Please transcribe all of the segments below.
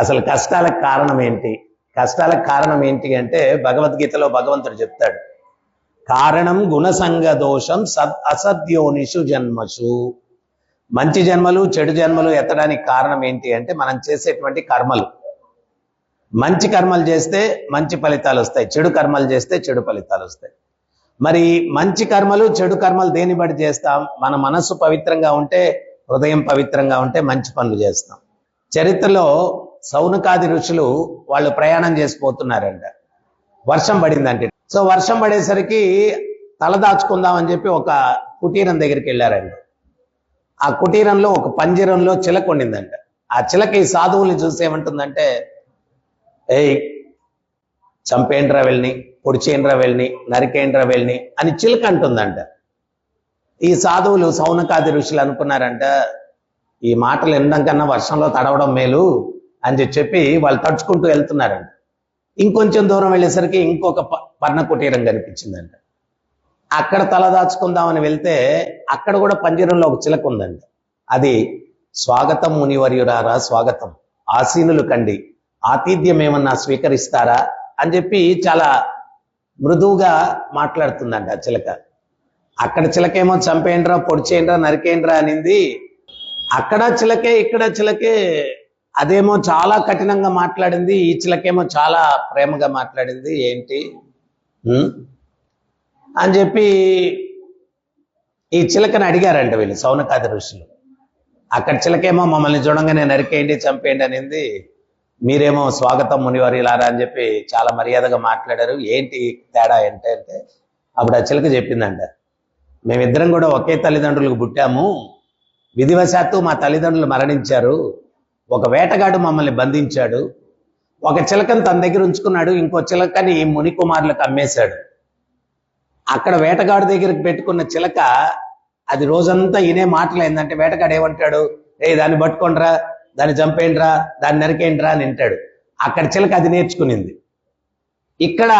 అసలు కష్టాలకు కారణం ఏంటి? కష్టాలకు కారణం ఏంటి అంటే భగవద్గీతలో భగవంతుడు చెప్తాడు. కారణం గుణసంగ దోషం సద్ అసద్యోనిషు జన్మసు. మంచి జన్మలు చెడు జన్మలు ఎత్తడానికి కారణం ఏంటి అంటే మనం చేసేటువంటి కర్మలు. మంచి కర్మలు చేస్తే మంచి ఫలితాలు వస్తాయి. చెడు కర్మలు చేస్తే చెడు ఫలితాలు వస్తాయి. మరి మంచి కర్మలు చెడు కర్మలు దేని బట్టి చేస్తాం? మన మనస్సు పవిత్రంగా ఉంటే హృదయం పవిత్రంగా ఉంటే మంచి పనులు చేస్తాం. చరిత్రలో సౌనకాది ఋషులు వాళ్ళు ప్రయాణం చేసిపోతున్నారంట. వర్షం పడిందంటే. సో వర్షం పడేసరికి తల దాచుకుందామని చెప్పి ఒక కుటీరం దగ్గరికి వెళ్ళారంట. ఆ కుటీరంలో ఒక పంజరంలో చిలక ఉండిందంట. ఆ చిలక ఈ సాధువులు చూసి ఏమంటుందంటే ఏయ్ చంపేండ్రా వెళ్ళని పొడిచేండ్రా వెళ్ళని నరికేండ్రా వెళ్ళని అని చిలక అంటుందంట. ఈ సాధువులు సౌనకాది ఋషులు అనుకున్నారంట ఈ మాటలు వినడం కన్నా వర్షంలో తడవడం మేలు. అని చెప్పి వాళ్ళు తడుచుకుంటూ వెళ్తున్నారంట. ఇంకొంచెం దూరం వెళ్ళేసరికి ఇంకొక పర్ణ కుటీరం కనిపించిందంట. అక్కడ తల దాచుకుందామని వెళ్తే అక్కడ కూడా పంజరంలో ఒక చిలక ఉందంట. అది స్వాగతం మునివర్యురారా స్వాగతం. ఆసీనులు కండి. ఆతిథ్యం ఏమన్నా స్వీకరిస్తారా అని చెప్పి చాలా మృదువుగా మాట్లాడుతుందంట ఆ చిలక. అక్కడ చిలకేమో చంపేయండిరా పొడిచేయండిరా నరికేయండిరా అనింది. అక్కడ చిలకే ఇక్కడ చిలకే అదేమో చాలా కఠినంగా మాట్లాడింది ఈ చిలకేమో చాలా ప్రేమగా మాట్లాడింది ఏంటి? అని చెప్పి ఈ చిలకని అడిగారంట వీళ్ళు సౌనకాది ఋషులు. అక్కడ చిలకేమో మమ్మల్ని చూడంగానే నరికేయండి చంపేయండి అనింది. మీరేమో స్వాగతం మునివారిలారా అని చెప్పి చాలా మర్యాదగా మాట్లాడారు. ఏంటి తేడా ఏంటంటే అంటే అప్పుడు ఆ చిలక చెప్పిందంట మేమిద్దరం కూడా ఒకే తల్లిదండ్రులకు పుట్టాము. విధివశాత్తు మా తల్లిదండ్రులు మరణించారు. ఒక వేటగాడు మమ్మల్ని బంధించాడు. ఒక చిలకని తన దగ్గర ఉంచుకున్నాడు. ఇంకో చిలకని మునికుమారులకు అమ్మేశాడు. అక్కడ వేటగాడు దగ్గరికి పెట్టుకున్న చిలక అది రోజంతా ఇనే మాటలు ఏంటంటే వేటగాడు ఏమంటాడు? ఏ దాన్ని పట్టుకోండిరా దాన్ని చంపేయండిరా దాన్ని నరికేయండిరా అని వింటాడు అక్కడ చిలక అది నేర్చుకునింది. ఇక్కడ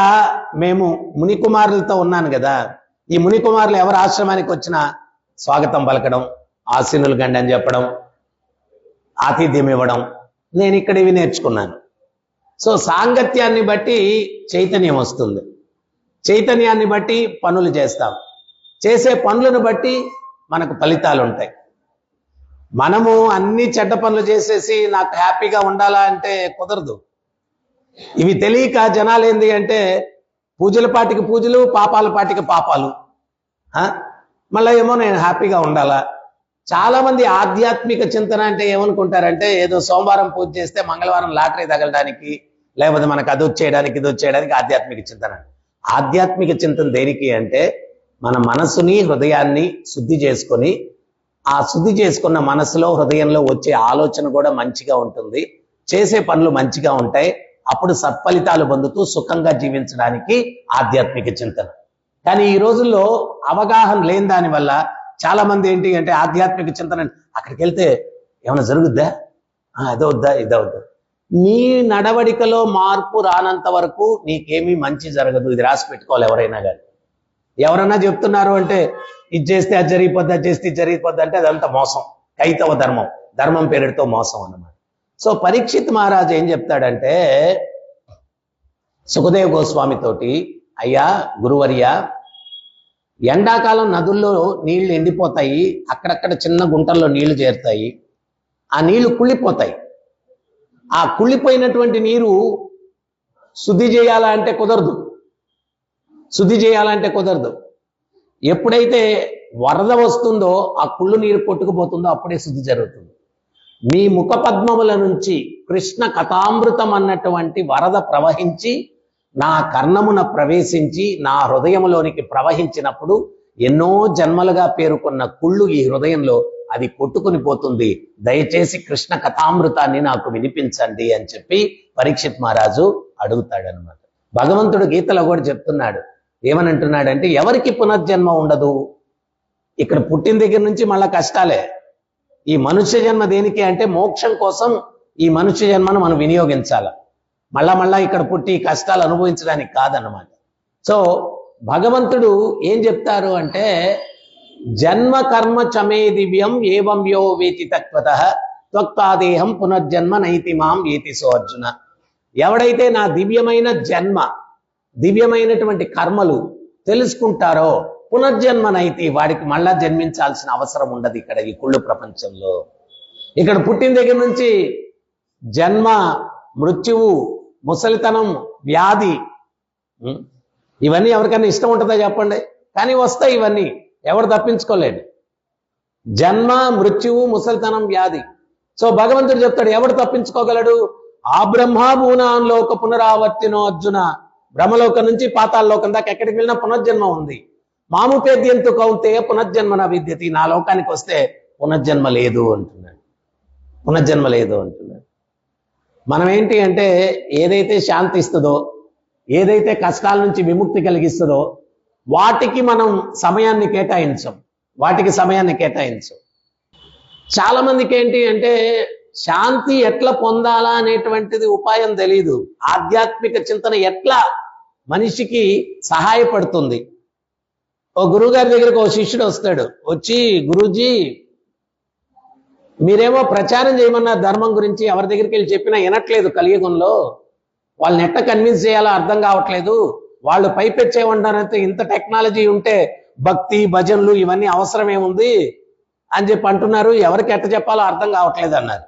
మేము మునికుమారులతో ఉన్నాను కదా. ఈ మునికుమారులు ఎవరు ఆశ్రమానికి వచ్చినా స్వాగతం పలకడం ఆశీనులు గండి అని చెప్పడం ఆతిథ్యం ఇవ్వడం. నేను ఇక్కడ ఇవి నేర్చుకున్నాను. సో సాంగత్యాన్ని బట్టి చైతన్యం వస్తుంది. చైతన్యాన్ని బట్టి పనులు చేస్తాం. చేసే పనులను బట్టి మనకు ఫలితాలు ఉంటాయి మనము అన్ని చెడ్డ పనులు చేసేసి నాకు హ్యాపీగా ఉండాలా అంటే కుదరదు. ఇవి తెలియక జనాలు ఏంది అంటే పూజల పాటికి పూజలు పాపాల పాటికి పాపాలు. మళ్ళా ఏమో నేను హ్యాపీగా ఉండాలా? చాలా మంది ఆధ్యాత్మిక చింతన అంటే ఏమనుకుంటారంటే ఏదో సోమవారం పూజ చేస్తే మంగళవారం లాటరీ తగలడానికి లేకపోతే మనకు అది వచ్చేయడానికి ఇది వచ్చేయడానికి ఆధ్యాత్మిక చింతన. ఆధ్యాత్మిక చింతన దేనికి అంటే మన మనసుని హృదయాన్ని శుద్ధి చేసుకొని ఆ శుద్ధి చేసుకున్న మనసులో హృదయంలో వచ్చే ఆలోచన కూడా మంచిగా ఉంటుంది. చేసే పనులు మంచిగా ఉంటాయి. అప్పుడు సత్ఫలితాలు పొందుతూ సుఖంగా జీవించడానికి ఆధ్యాత్మిక చింతన. కానీ ఈ రోజుల్లో అవగాహన లేని దాని వల్ల చాలా మంది ఏంటి అంటే ఆధ్యాత్మిక చింతన అక్కడికి వెళ్తే ఏమైనా జరుగుద్దా? ఆ, ఇదవుద్దా వద్దా నీ నడవడికలో మార్పు రానంత వరకు నీకేమీ మంచి జరగదు. ఇది రాసి పెట్టుకోవాలి ఎవరైనా కానీ ఎవరన్నా చెప్తున్నారు అంటే ఇది చేస్తే అది జరిగిపోద్ది అది చేస్తే ఇది జరిగిపోద్ది అంటే అదంతా మోసం. కైతవ ధర్మం. ధర్మం పేరుతో మోసం అన్నమాట. సో పరీక్షిత్ మహారాజు ఏం చెప్తాడంటే సుఖదేవ్ గోస్వామి తోటి అయ్యా గురువర్య ఎండాకాలం నదుల్లో నీళ్ళు ఎండిపోతాయి అక్కడక్కడ చిన్న గుంటల్లో నీళ్ళు చేరుతాయి ఆ నీళ్ళు కుళ్ళిపోతాయి. ఆ కుళ్ళిపోయినటువంటి నీరు శుద్ధి చేయాలంటే కుదరదు. శుద్ధి చేయాలంటే కుదరదు. ఎప్పుడైతే వరద వస్తుందో ఆ కుళ్ళు నీరు కొట్టుకుపోతుందో అప్పుడే శుద్ధి జరుగుతుంది. మీ ముఖ పద్మముల నుంచి కృష్ణ కథామృతం అన్నటువంటి వరద ప్రవహించి నా కర్ణమున ప్రవేశించి నా హృదయములోనికి ప్రవహించినప్పుడు ఎన్నో జన్మలుగా పేరుకున్న కుళ్ళు ఈ హృదయంలో అది కొట్టుకుని పోతుంది. దయచేసి కృష్ణ కథామృతాన్ని నాకు వినిపించండి అని చెప్పి పరీక్షిత్ మహారాజు అడుగుతాడనమాట భగవంతుడు గీతలో కూడా చెప్తున్నాడు. ఏమనంటున్నాడంటే ఎవరికి పునర్జన్మ ఉండదు? ఇక్కడ పుట్టిన దగ్గర నుంచి మళ్ళా కష్టాలే. ఈ మనుష్య జన్మ దేనికి అంటే మోక్షం కోసం ఈ మనుష్య జన్మను మనం వినియోగించాల. మళ్ళా మళ్ళా ఇక్కడ పుట్టి కష్టాలు అనుభవించడానికి కాదనమాట సో భగవంతుడు ఏం చెప్తారు అంటే జన్మ కర్మ చమే దివ్యం ఏవం యో వేతి తత్వత త్వక్తాదేహం పునర్జన్మ నైతి మాం ఏతి సో అర్జున. ఎవడైతే నా దివ్యమైన జన్మ దివ్యమైనటువంటి కర్మలు తెలుసుకుంటారో పునర్జన్మ నైతి వాడికి మళ్ళా జన్మించాల్సిన అవసరం ఉండదు ఇక్కడ ఈ కుళ్ళు ప్రపంచంలో. ఇక్కడ పుట్టిన దగ్గర నుంచి జన్మ మృత్యువు ముసలితనం వ్యాధి. ఇవన్నీ ఎవరికైనా ఇష్టం ఉంటుందా చెప్పండి? కానీ వస్తాయి ఇవన్నీ. ఎవరు తప్పించుకోలేడు జన్మ మృత్యువు ముసలితనం వ్యాధి. సో భగవంతుడు చెప్తాడు ఎవడు తప్పించుకోగలడు? ఆ బ్రహ్మాభూనాన్ లోక పునరావర్తినో అర్జున. బ్రహ్మలోకం నుంచి పాతాళలోకం దాకా ఎక్కడికి వెళ్ళినా పునర్జన్మ ఉంది. మాము పేద్యంతు కౌంతే పునర్జన్మ నా విద్యతి. నా లోకానికి వస్తే పునర్జన్మ లేదు అంటున్నాడు. పునర్జన్మ లేదు అంటున్నాడు. మనం ఏంటి అంటే ఏదైతే శాంతి ఇస్తుందో ఏదైతే కష్టాల నుంచి విముక్తి కలిగిస్తుందో వాటికి మనం సమయాన్ని కేటాయించం. వాటికి సమయాన్ని కేటాయించం. చాలా మందికి ఏంటి అంటే శాంతి ఎట్లా పొందాలా అనేటువంటిది ఉపాయం తెలియదు ఆధ్యాత్మిక చింతన ఎట్లా మనిషికి సహాయపడుతుంది? ఓ గురువు గారి దగ్గరకు ఓ శిష్యుడు వస్తాడు. వచ్చి గురూజీ మీరేమో ప్రచారం చేయమన్న ధర్మం గురించి ఎవరి దగ్గరికి వెళ్ళి చెప్పినా వినట్లేదు కలియుగంలో. వాళ్ళని ఎట్ట కన్విన్స్ చేయాలో అర్థం కావట్లేదు. వాళ్ళు పైపెచ్చే ఉంటారంటే ఇంత టెక్నాలజీ ఉంటే భక్తి భజనలు ఇవన్నీ అవసరమేముంది అని చెప్పి అంటున్నారు. ఎవరికి ఎట్ట చెప్పాలో అర్థం కావట్లేదు అన్నారు.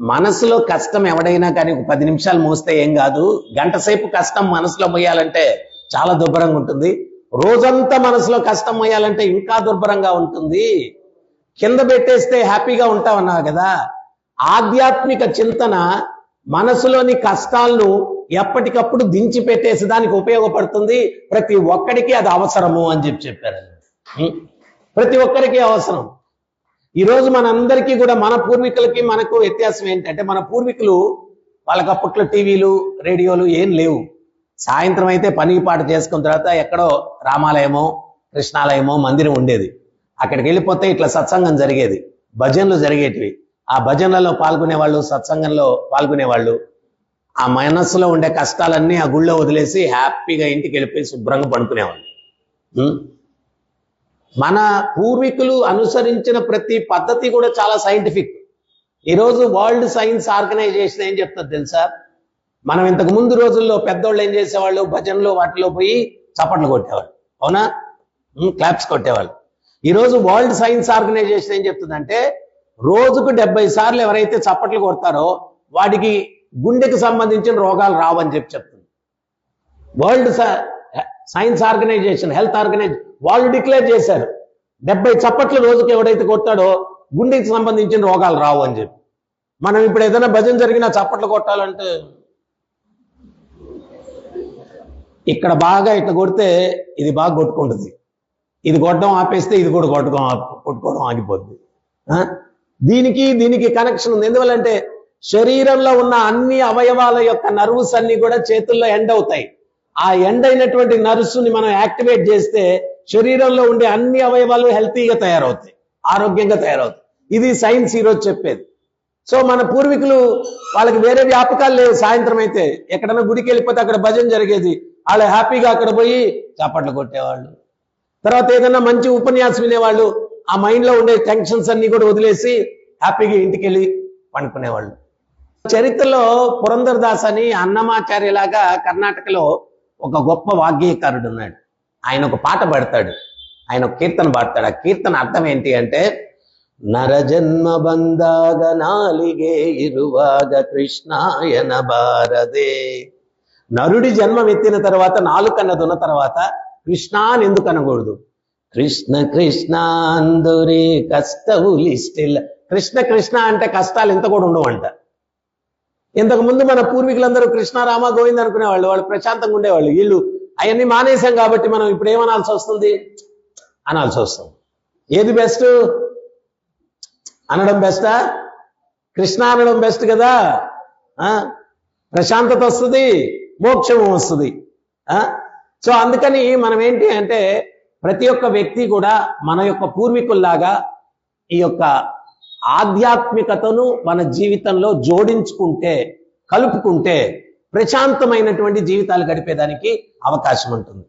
మనసులో కష్టం ఎవడైనా కానీ ఒక పది నిమిషాలు మోస్తే ఏం కాదు. గంట సేపు కష్టం మనసులో మొయ్యాలంటే చాలా దుర్భరంగా ఉంటుంది. రోజంతా మనసులో కష్టం మొయ్యాలంటే ఇంకా దుర్భరంగా ఉంటుంది. కింద పెట్టేస్తే హ్యాపీగా ఉంటామన్నావు కదా. ఆధ్యాత్మిక చింతన మనసులోని కష్టాలను ఎప్పటికప్పుడు దించి పెట్టేసి దానికి ఉపయోగపడుతుంది. ప్రతి ఒక్కడికి అది అవసరము అని చెప్పి చెప్పారు ప్రతి ఒక్కరికి అవసరం. ఈరోజు మనందరికీ కూడా మన పూర్వీకులకి మనకు వ్యత్యాసం ఏంటంటే మన పూర్వీకులు వాళ్ళకి అప్పట్లో టీవీలు రేడియోలు ఏం లేవు. సాయంత్రం అయితే పని పాట చేసుకున్న తర్వాత ఎక్కడో రామాలయమో కృష్ణాలయమో మందిరం ఉండేది. అక్కడికి వెళ్ళిపోతే ఇట్లా సత్సంగం జరిగేది. భజనలు జరిగేటివి. ఆ భజనలో పాల్గొనే వాళ్ళు సత్సంగంలో పాల్గొనే వాళ్ళు ఆ మనస్సులో ఉండే కష్టాలన్నీ ఆ గుళ్ళో వదిలేసి హ్యాపీగా ఇంటికి వెళ్ళిపోయి శుభ్రంగా పడుకునేవాళ్ళు. మన పూర్వీకులు అనుసరించిన ప్రతి పద్ధతి కూడా చాలా సైంటిఫిక్ ఈరోజు వరల్డ్ సైన్స్ ఆర్గనైజేషన్ ఏం చెప్తుంది తెలుసా? మనం ఇంతకు ముందు రోజుల్లో పెద్దోళ్ళు ఏం చేసేవాళ్ళు? భజనలు వాటిలో పోయి చప్పట్లు కొట్టేవాళ్ళు. అవునా? క్లాప్స్ కొట్టేవాళ్ళు. ఈరోజు వరల్డ్ సైన్స్ ఆర్గనైజేషన్ ఏం చెప్తుందంటే రోజుకు డెబ్బై సార్లు ఎవరైతే చప్పట్లు కొడతారో వాడికి గుండెకి సంబంధించిన రోగాలు రావని చెప్పి చెప్తుంది. World science organization health organization వాళ్ళు డిక్లేర్ చేశారు డెబ్బై చప్పట్లు రోజుకి ఎవడైతే కొట్టాడో గుండెకి సంబంధించిన రోగాలు రావు అని చెప్పి. మనం ఇప్పుడు ఏదైనా భజన జరిగినా చప్పట్లు కొట్టాలంటే ఇక్కడ బాగా ఇట్లా కొడితే ఇది బాగా కొట్టుకుంటుంది. ఇది కొట్టడం ఆపేస్తే ఇది కూడా కొట్టుకోవడం కొట్టుకోవడం ఆగిపోద్ది. ఆ? దీనికి దీనికి కనెక్షన్ ఉంది. ఎందువల్లంటే శరీరంలో ఉన్న అన్ని అవయవాల యొక్క నర్వ్స్ అన్ని కూడా చేతుల్లో ఎండ్ అవుతాయి. ఆ ఎండ్ అయినటువంటి నర్వ్స్ని మనం యాక్టివేట్ చేస్తే శరీరంలో ఉండే అన్ని అవయవాలు హెల్తీగా తయారవుతాయి. ఆరోగ్యంగా తయారవుతాయి. ఇది సైన్స్ ఈరోజు చెప్పేది. సో మన పూర్వీకులు వాళ్ళకి వేరే వ్యాపకాలు లేవు. సాయంత్రం అయితే ఎక్కడైనా గుడికి వెళ్ళిపోతే అక్కడ భజన జరిగేది. వాళ్ళు హ్యాపీగా అక్కడ పోయి చప్పట్లు కొట్టేవాళ్ళు. తర్వాత ఏదైనా మంచి ఉపన్యాసం వినేవాళ్ళు ఆ మైండ్లో ఉండే టెన్షన్స్ అన్ని కూడా వదిలేసి హ్యాపీగా ఇంటికి వెళ్ళి పండుకునేవాళ్ళు. చరిత్రలో పురంధరదాస్ అని అన్నమాచార్యలాగా కర్ణాటకలో ఒక గొప్ప వాగ్గేయకారుడు ఉన్నాడు. ఆయన ఒక పాట పాడతాడు. ఆయన ఒక కీర్తన పాడతాడు. ఆ కీర్తన అర్థం ఏంటి అంటే నరజన్మ బందాగ నాలిగే ఇరువాగ కృష్ణాయన భారదే నరుడి జన్మం ఎత్తిన తర్వాత నాలుకన్నది ఉన్న తర్వాత కృష్ణ అని ఎందుకు అనకూడదు? కృష్ణ కృష్ణ అందరే కష్టవులిస్టిల్ కృష్ణ కృష్ణ అంటే కష్టాలు ఇంత కూడా ఉండవంట. ఇంతకు ముందు మన పూర్వీకులందరూ కృష్ణ రామ గోవింద్ అనుకునేవాళ్ళు. వాళ్ళు ప్రశాంతంగా ఉండేవాళ్ళు. వీళ్ళు అవన్నీ మానేశాం కాబట్టి మనం ఇప్పుడు ఏమనాల్సి వస్తుంది? అనాల్సి వస్తుంది ఏది బెస్ట్? అనడం బెస్టా? కృష్ణ అనడం బెస్ట్ కదా? ఆ? ప్రశాంతత వస్తుంది మోక్షం వస్తుంది. ఆ? సో అందుకని మనం ఏంటి అంటే ప్రతి ఒక్క వ్యక్తి కూడా మన యొక్క పూర్వీకుల్లాగా ఈ యొక్క ఆధ్యాత్మికతను మన జీవితంలో జోడించుకుంటే కలుపుకుంటే ప్రశాంతమైనటువంటి జీవితాలు గడిపేదానికి అవకాశం ఉంటుంది.